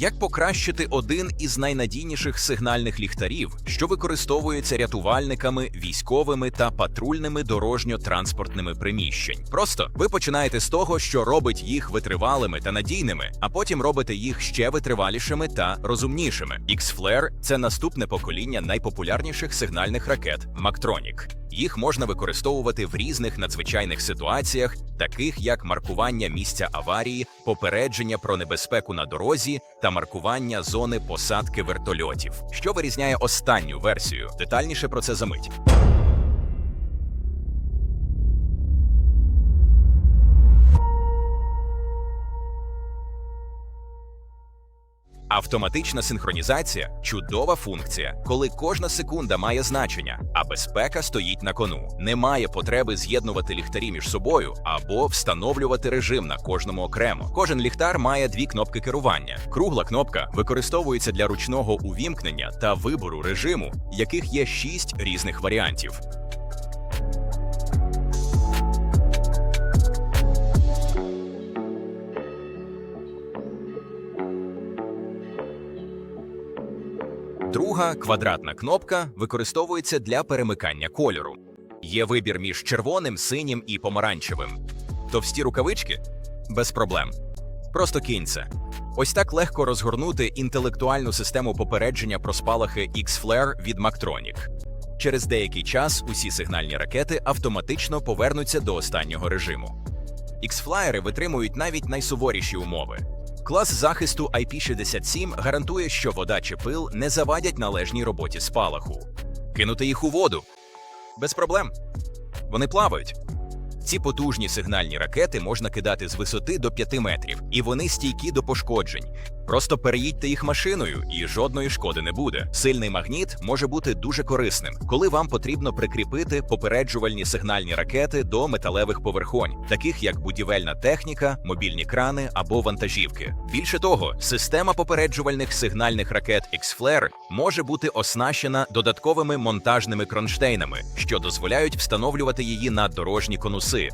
Як покращити один із найнадійніших сигнальних ліхтарів, що використовується рятувальниками, військовими та патрульними дорожньо-транспортними приміщень? Просто ви починаєте з того, що робить їх витривалими та надійними, а потім робите їх ще витривалішими та розумнішими. X-Flare – це наступне покоління найпопулярніших сигнальних ракет Мактронік. Їх можна використовувати в різних надзвичайних ситуаціях, таких як маркування місця аварії, попередження про небезпеку на дорозі та маркування зони посадки вертольотів. Що вирізняє останню версію? Детальніше про це за Автоматична синхронізація чудова функція, коли кожна секунда має значення, а безпека стоїть на кону. Немає потреби з'єднувати ліхтарі між собою або встановлювати режим на кожному окремо. Кожен ліхтар має дві кнопки керування. Кругла кнопка використовується для ручного увімкнення та вибору режиму, яких є шість різних варіантів. Друга квадратна кнопка використовується для перемикання кольору. Є вибір між червоним, синім і помаранчевим. Товсті рукавички без проблем. Просто кинь це. Ось так легко розгорнути інтелектуальну систему попередження про спалахи X-Flare від Мактронік. Через деякий час усі сигнальні ракети автоматично повернуться до останнього режиму. X-Flyer витримують навіть найсуворіші умови. Клас захисту IP67 гарантує, що вода чи пил не завадять належній роботі спалаху. Кинути їх у воду без проблем. Вони плавають. Ці потужні сигнальні ракети можна кидати з висоти до 5 метрів, і вони стійкі до пошкоджень. Просто переїдьте їх машиною, і жодної шкоди не буде. Сильний магніт може бути дуже корисним, коли вам потрібно прикріпити попереджувальні сигнальні ракети до металевих поверхонь, таких як будівельна техніка, мобільні крани або вантажівки. Більше того, система попереджувальних сигнальних ракет X-Flare може бути оснащена додатковими монтажними кронштейнами, що дозволяють встановлювати її на дорожні конуси.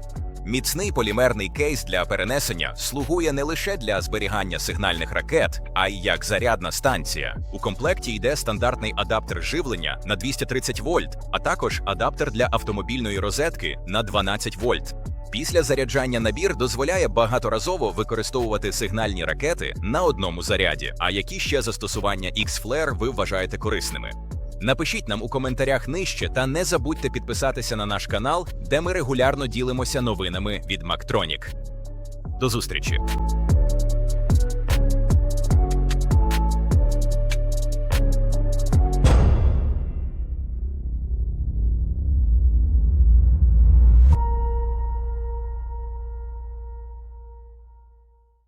Міцний полімерний кейс для перенесення слугує не лише для зберігання сигнальних ракет, а й як зарядна станція. У комплекті йде стандартний адаптер живлення на 230 вольт, а також адаптер для автомобільної розетки на 12 вольт. Після заряджання набір дозволяє багаторазово використовувати сигнальні ракети на одному заряді. А які ще застосування X-Flare ви вважаєте корисними? Напишіть нам у коментарях нижче та не забудьте підписатися на наш канал, де ми регулярно ділимося новинами від Мактронік. До зустрічі!